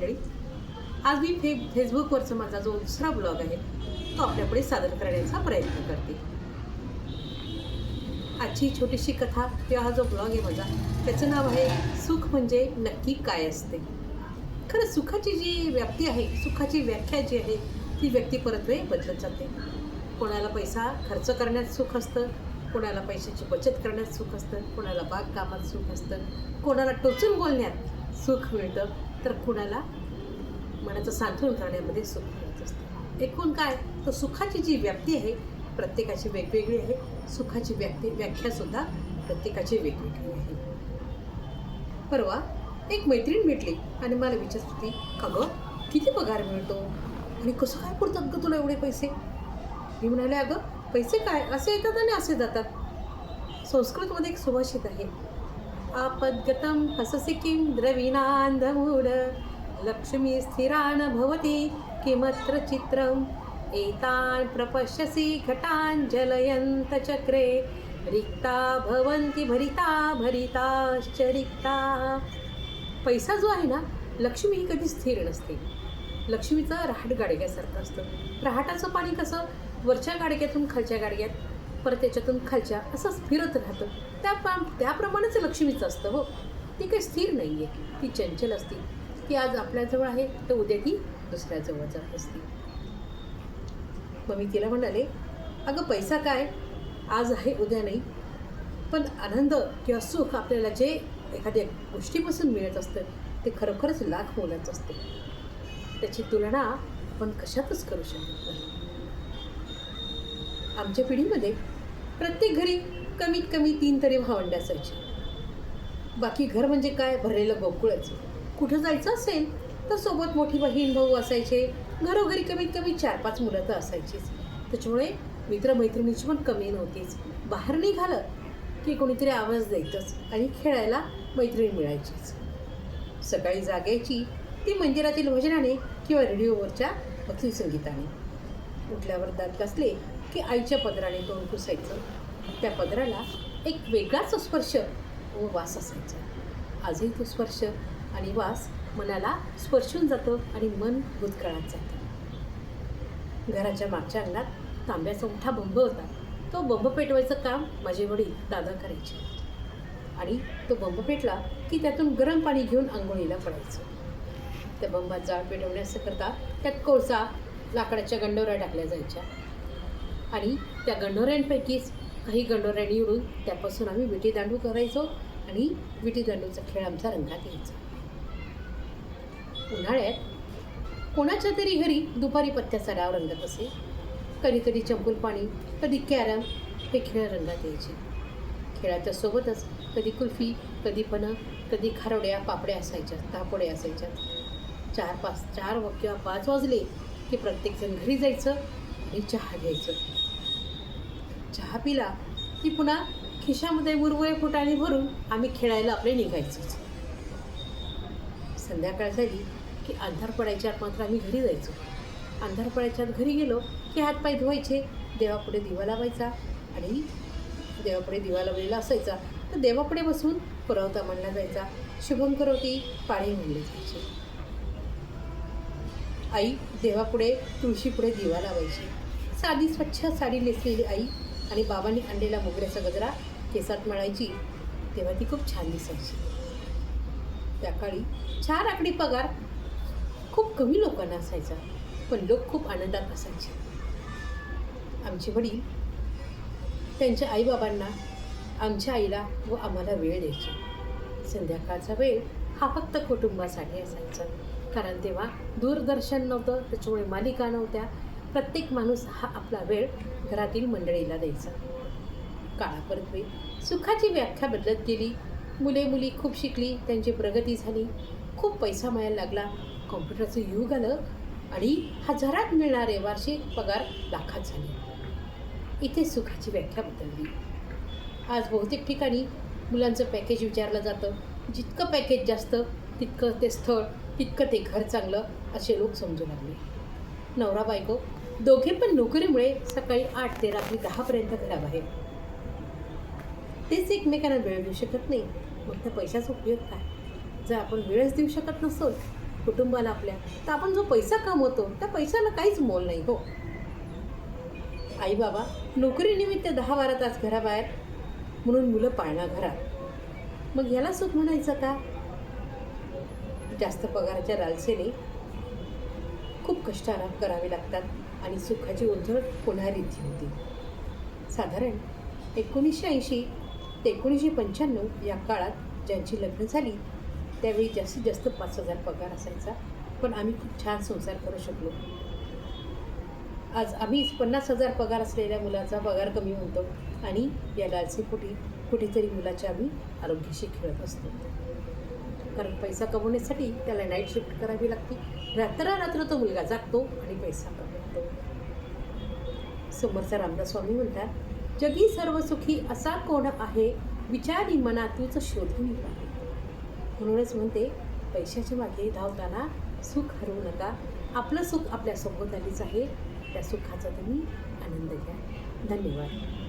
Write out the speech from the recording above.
मंडळी. आज मी फे फेसबुकवरचा माझा जो दुसरा ब्लॉग आहे तो आपल्यापुढे सादर करण्याचा प्रयत्न करते. आजची छोटीशी कथा किंवा हा जो ब्लॉग आहे माझा त्याचं नाव आहे सुख म्हणजे नक्की काय असते. खरं सुखाची जी व्याप्ती आहे सुखाची व्याख्या जी आहे ती व्यक्ती परत बदलत जाते. कोणाला पैसा खर्च करण्यात सुख असतं कोणाला पैशाची बचत करण्यात सुख असतं कोणाला बागकामात सुख असतं कोणाला टोचून बोलण्यात सुख मिळतं. तर कुणाला मनाचं सांत्वन करण्यामध्ये सुख मिळत असतं. एकूण काय? तर सुखाची जी व्याप्ती आहे प्रत्येकाची वेगवेगळी आहे. सुखाची व्याप्ती व्याख्यासुद्धा प्रत्येकाची वेगवेगळी आहे. परवा एक मैत्रीण भेटली आणि मला विचारत होती का गं किती पगार मिळतो? आणि कसं काय पुरतात गं तुला एवढे पैसे? मी म्हणाले अगं पैसे काय? असे येतात आणि असे जातात. संस्कृतमध्ये एक सुभाषित आहे आपद्गतं हससि किं द्रविणान्धमूढ लक्ष्मी स्थिरान भवति किमत्र चित्रम्? एतान् प्रपश्यसि घटान् जलयन्त चक्रे। रिक्ता भवन्ति भरिता भरिताश्च रिक्ता। पैसा जो आहे ना लक्ष्मी ही कधी स्थिर नसते. लक्ष्मीचं रहाट गाडग्यासारखं असतं. रहाटाचं पाणी कसं? वरच्या गाडग्यातून खालच्या गाडग्यात परत त्याच्यातून खालच्या असंच फिरत राहतं. त्या पा त्याप्रमाणेच लक्ष्मीचं असतं हो. ती काही स्थिर नाही आहे ती चंचल असते. ती आज आपल्याजवळ आहे तर उद्या ती दुसऱ्याजवळ जात असते. मग मी तिला म्हणाले अगं पैसा काय? आज आहे उद्या नाही. पण आनंद किंवा सुख आपल्याला जे एखाद्या गोष्टीपासून मिळत असतं ते खरोखरच लाख मोलाचं असतं. त्याची तुलना आपण कशातच करू शकत नाही. आमच्या पिढीमध्ये प्रत्येक घरी कमीत कमी तीन तरी भावंडे असायचे. बाकी घर म्हणजे काय? भरलेलं गोकुळच. कुठं जायचं असेल तर सोबत मोठी बहीण भाऊ असायचे. घरोघरी कमीत कमी चार पाच मुलं तर असायचीच. त्याच्यामुळे मित्रमैत्रिणीची पण कमी नव्हतीच. बाहेर निघालं की कोणीतरी आवाज द्यायचंच आणि खेळायला मैत्रीण मिळायचीच. सकाळी जागायची ती मंदिरातील भजनाने किंवा रेडिओवरच्या भक्ती संगीताने उठल्यावर दात घासले की आईच्या पदराने तोंड पुसायचं. त्या पदराला एक वेगळाच स्पर्श व वास असायचा. आजही तो स्पर्श आणि वास मनाला स्पर्शून जातो आणि मन भूतकाळात जातं. घराच्या मागच्या अंगणात तांब्याचा मोठा बंब होता. तो बंब पेटवायचं काम माझे वडील दादा करायचे. आणि तो बंब पेटला की त्यातून गरम पाणी घेऊन आंघोळीला पडायचं. त्या बंबात जाळ पेटवण्याकरता त्यात कोळसा लाकडाच्या गंडोऱ्या टाकल्या जायच्या. आणि त्या गंडोऱ्यांपैकीच काही गंडोऱ्या निवडून त्यापासून आम्ही विटी दांडू करायचो आणि विटी दांडूचा खेळ आमचा रंगात यायचा. उन्हाळ्यात कोणाच्या तरी घरी दुपारी पत्त्याचा डाव रंगत असे. कधी कधी चंपूल पाणी कधी कॅरम हे खेळ रंगात यायचे. खेळाच्या सोबतच कधी कुल्फी कधी पणं कधी खारोड्या पापड्या असायच्या तापोड्या असायच्या चार पाच चार किंवा पाच वाजले की प्रत्येकजण घरी जायचं. आणि चहा घ्यायचं. चहा पिला की पुन्हा खिशामध्ये उरवळे फुटाणे भरून आम्ही खेळायला आपले निघायचोच संध्याकाळ झाली की अंधार पडायच्या आत मात्र आम्ही घरी जायचो. अंधार पडायच्या आत घरी गेलो की हातपाय धुवायचे देवापुढे दिवा लावायचा आणि देवापुढे दिवा लावलेला असायचा. तर देवापुढे बसून पुरवता म्हणला जायचा. शुभम करोती पाणी म्हणले जायचे. आई देवापुढे तुळशीपुढे दिवा लावायची. साधी स्वच्छ साडी नेसलेली आई आणि बाबांनी आणलेला मोगऱ्याचा गजरा केसात मळायची तेव्हा ती खूप छान दिसायची. त्या काळी चार आकडी पगार खूप कमी लोकांना असायचा पण लोक खूप आनंदात असायचे आमचे वडील त्यांच्या आईबाबांना आमच्या आईला व आम्हाला वेळ द्यायचे. संध्याकाळचा वेळ हा फक्त कुटुंबासाठी असायचा कारण तेव्हा दूरदर्शन नव्हतं त्याच्यामुळे मालिका नव्हत्या प्रत्येक माणूस हा आपला वेळ घरातील मंडळीला द्यायचा. काळापरत्वे सुखाची व्याख्या बदलत गेली. मुले मुली खूप शिकली. त्यांची प्रगती झाली. खूप पैसा मिळायला लागला. कॉम्प्युटरचं युग आलं आणि हजारात मिळणारे वार्षिक पगार लाखात झाले. इथे सुखाची व्याख्या बदलली. आज बहुतेक ठिकाणी मुलांचं पॅकेज विचारलं जातं. जितकं पॅकेज जास्त तितकं ते स्थळ तितकं ते घर चांगलं असे लोक समजू लागले. नवरा बायको दोघे पण नोकरीमुळे सकाळी आठ ते रात्री दहापर्यंत घराबाहेर. तेच एकमेकांना वेळ देऊ शकत नाही. मग त्या पैशाचा उपयोग काय? जर आपण वेळच देऊ शकत नसतो कुटुंबाला आपल्या तर आपण जो पैसा कमवतो त्या पैशाला काहीच मोल नाही हो. आई बाबा नोकरीनिमित्त दहा बारा तास घराबाहेर म्हणून मुलं पाळणा घरात. मग ह्याला सुख म्हणायचं का? जास्त पगाराच्या लालसेने खूप कष्ट आराम करावे लागतात. आणि सुखाची उलझड पुन्हा होती. साधारण एकोणीसशे ऐंशी ते एकोणीसशे पंच्याण्णव या काळात ज्यांची लग्न झाली त्यावेळी जास्तीत जास्त पाच हजार पगार असायचा. पण आम्ही खूप छान संसार करू शकलो. आज आम्ही पन्नास हजार पगार असलेल्या मुलाचा पगार कमी होतो आणि या लालसेपोटी कुठेतरी मुलाच्या आम्ही आरोग्याशी खेळत असतो. कारण पैसा कमवण्यासाठी त्याला नाईट शिफ्ट करावी लागते. रात्र तो मुलगा जागतो आणि पैसा कमवतो. समोरचा रामदास स्वामी म्हणतात जगी सर्व सुखी असा कोण आहे? विचारी मनातूच शोधून म्हणूनच म्हणते पैशाच्या मागे धावताना सुख हरवू नका. आपलं सुख आपल्या सभोवतालीच आहे. त्या सुखाचा तुम्ही आनंद घ्या. धन्यवाद.